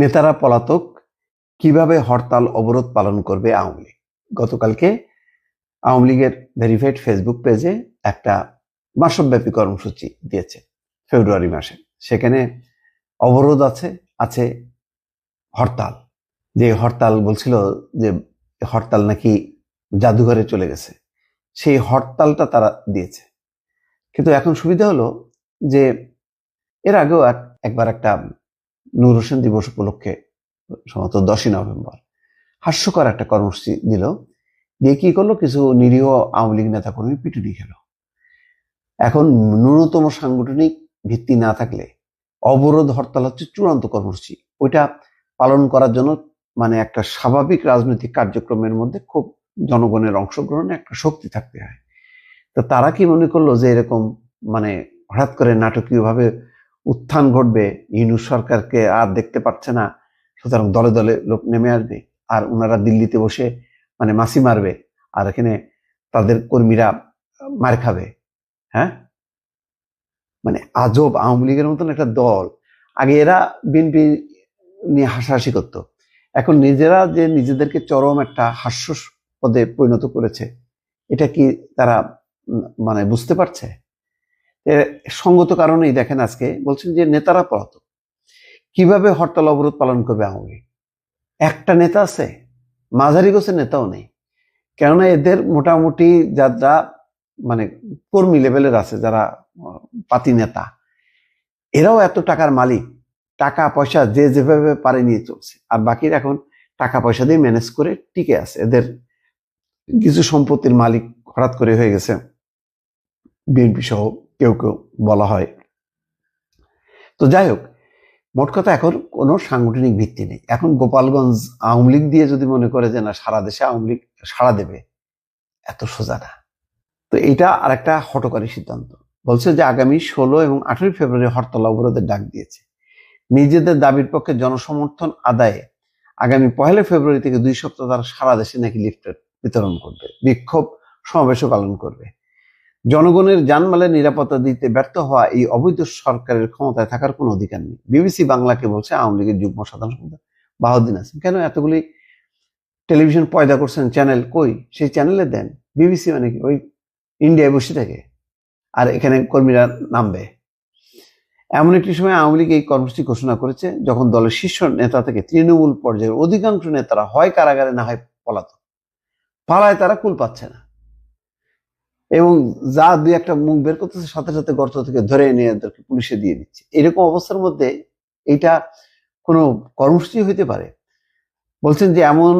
নেতারা পলাতক কীভাবে হরতাল অবরোধ পালন করবে আওয়ামী লীগ? গতকালকে আওয়ামী লীগের ভেরিফাইড ফেসবুক পেজে একটা মাসব্যাপী কর্মসূচি দিয়েছে ফেব্রুয়ারি মাসে। সেখানে অবরোধ আছে আছে হরতাল। যে হরতাল বলছিল যে হরতাল নাকি জাদুঘরে চলে গেছে, সেই হরতালটা তারা দিয়েছে। কিন্তু এখন সুবিধা হলো যে এর আগেও এক- একবার একটা নূর হোসেন দিবস উপলক্ষে সম্ভবত দশই নভেম্বর। হাস্যকর একটা কর্মসূচি দিল। দিয়ে কি করল? কিছু নিরীহ আওয়ামী লীগ নেতা কর্মী পিটুনি খেলো। এখন ন্যূনতম সাংগঠনিক ভিত্তি না থাকলে অবরোধ হরতাল হচ্ছে চূড়ান্ত কর্মসূচি। ওইটা পালন করার জন্য মানে একটা স্বাভাবিক রাজনৈতিক কার্যক্রমের মধ্যে খুব জনগণের অংশগ্রহণে একটা শক্তি থাকতে হয়। তো তারা কি মনে করল যে এরকম মানে হঠাৎ করে নাটকীয়ভাবে উত্থান ঘটবে, ইউনুস সরকারকে আর দেখতে পাচ্ছে না। সুতরাং দলে দলে লোক নেমে আসবে আর ওনারা দিল্লিতে বসে মানে মাসি মারবে আর এখানে তাদের কর্মীরা মার খাবে। হ্যাঁ? মানে আজব আওয়ামী লীগের মতন একটা দল। আগে এরা বিএনপি নিয়ে হাসাহাসি করতো। এখন নিজেরা যে নিজেদেরকে চরম একটা হাস্য পদে পরিণত করেছে, এটা কি তারা মানে বুঝতে পারছে? সঙ্গত কারণেই দেখেন আজকে বলছেন যে নেতারা পলাতক। কীভাবে হরতাল অবরোধ পালন করবে আওয়ামী একটা নেতা আছে, মাঝারি গোছের নেতাও নেই। কেননা এদের মোটামুটি যারা মানে কর্মী লেভেলের আছে, যারা পাতি নেতা, এরাও এত টাকার মালিক। টাকা, পয়সা যে যেভাবে পারে নিয়ে চলছে। আর বাকিরা এখন টাকা, পয়সা দিয়ে ম্যানেজ করে টিকে আছে। এদের কিছু সম্পত্তির মালিক হঠাৎ করে হয়ে গেছে। বিএনপি সহ কেউ কেউ বলা হয়। তো যাই হোক, মোট কথা এখন কোনো সাংগঠনিক ভিত্তি নেই। এখন গোপালগঞ্জ আওয়ামী লীগ দিয়ে যদি মনে করে যে না, সারা দেশে আওয়ামী লীগ সাড়া দেবে, এত সোজা না। তো এটা আরেকটা হটকারী সিদ্ধান্ত। বলছে যে আগামী ষোলো এবং আঠেরোই ফেব্রুয়ারি হরতাল অবরোধের ডাক দিয়েছে। নিজেদের দাবির পক্ষে জনসমর্থন আদায়ে আগামী পহেলা ফেব্রুয়ারি থেকে দুই সপ্তাহ তারা সারা দেশে নাকি লিফটেড বিতরণ করবে, বিক্ষোভ সমাবেশও পালন করবে। জনগণের জানমালের নিরাপত্তা দিতে ব্যর্থ হওয়া এই অবৈধ সরকারের ক্ষমতায় থাকার কোনো অধিকার নেই। বিবিসি বাংলাকে বলছে আওয়ামী লীগের যুগ্ম সাধারণ সম্পাদক বাহাউদ্দিন আছেন কেন এতগুলি টেলিভিশন পয়দা করছেন? চ্যানেল কই? সেই চ্যানেলে দেন। বিবিসি মানে কি? ওই ইন্ডিয়ায় বসে থাকে। আর এখানে কর্মীরা নামবে। এমন একটি সময় আওয়ামী লীগ এই কর্মসূচি ঘোষণা করেছে, যখন দলের শীর্ষ নেতা থেকে তৃণমূল পর্যায়ের অধিকাংশ নেতারা হয় কারাগারে, না হয় পলাতক। পালায় তারা কুল পাচ্ছে না। এবং যা দুই একটা মুখ বের করতেছে, সাথে সাথে গর্ত থেকে ধরে নিয়ে এদেরকে পুলিশে দিয়ে দিচ্ছে। এরকম অবস্থার মধ্যে এটা কোনো কর্মসূচি হইতে পারে? বলছেন যে এমন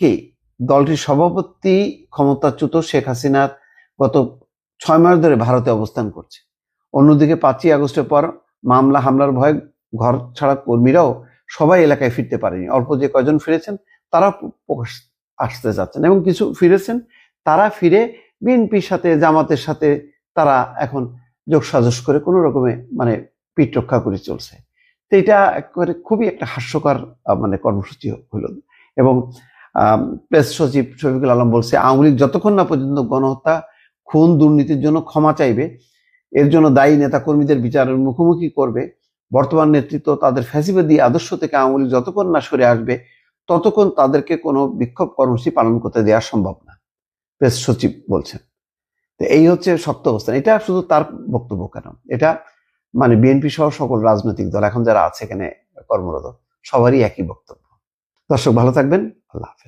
কি? দলটির সভাপতি ক্ষমতাচ্যুত শেখ হাসিনার গত ছয় মাস ধরে ভারতে অবস্থান করছে। অন্যদিকে পাঁচই আগস্টের পর মামলা, হামলার ভয়ে, ঘর ছাড়া কর্মীরাও সবাই এলাকায় ফিরতে পারেনি। অল্প যে কয়জন ফিরেছেন তারা প্রকাশ আসতে যাচ্ছেন এবং কিছু ফিরেছেন, তারা ফিরে বিএনপির সাথে, জামাতের সাথে তারা এখন যোগসাজস করে কোনো রকমে মানে পিঠ রক্ষা করে চলছে। তো এটা একেবারে খুবই একটা হাস্যকর মানে কর্মসূচি হলো। এবং প্রেস সচিব শফিকুল আলম বলছে, আওয়ামী লীগ যতক্ষণ না পর্যন্ত গণহত্যা, খুন দুর্নীতির জন্য ক্ষমা চাইবে, এর জন্য দায়ী নেতা কর্মীদের বিচারের মুখোমুখি করবে, বর্তমান নেতৃত্ব তাদের ফ্যাসিবাদী আদর্শ থেকে আওয়ামী লীগ যতক্ষণ না সরে আসবে, ততক্ষণ তাদেরকে কোনো বিক্ষোভ কর্মসূচি পালন করতে দেওয়া সম্ভব না। প্রেস সচিব বলছেন। তো এই হচ্ছে শক্ত অবস্থান। এটা শুধু তার বক্তব্য কেন? এটা মানে বিএনপি সহ সকল রাজনৈতিক দল, এখন যারা আছে এখানে কর্মরত, সবারই একই বক্তব্য। দর্শক, ভালো থাকবেন। আল্লাহ হাফেজ।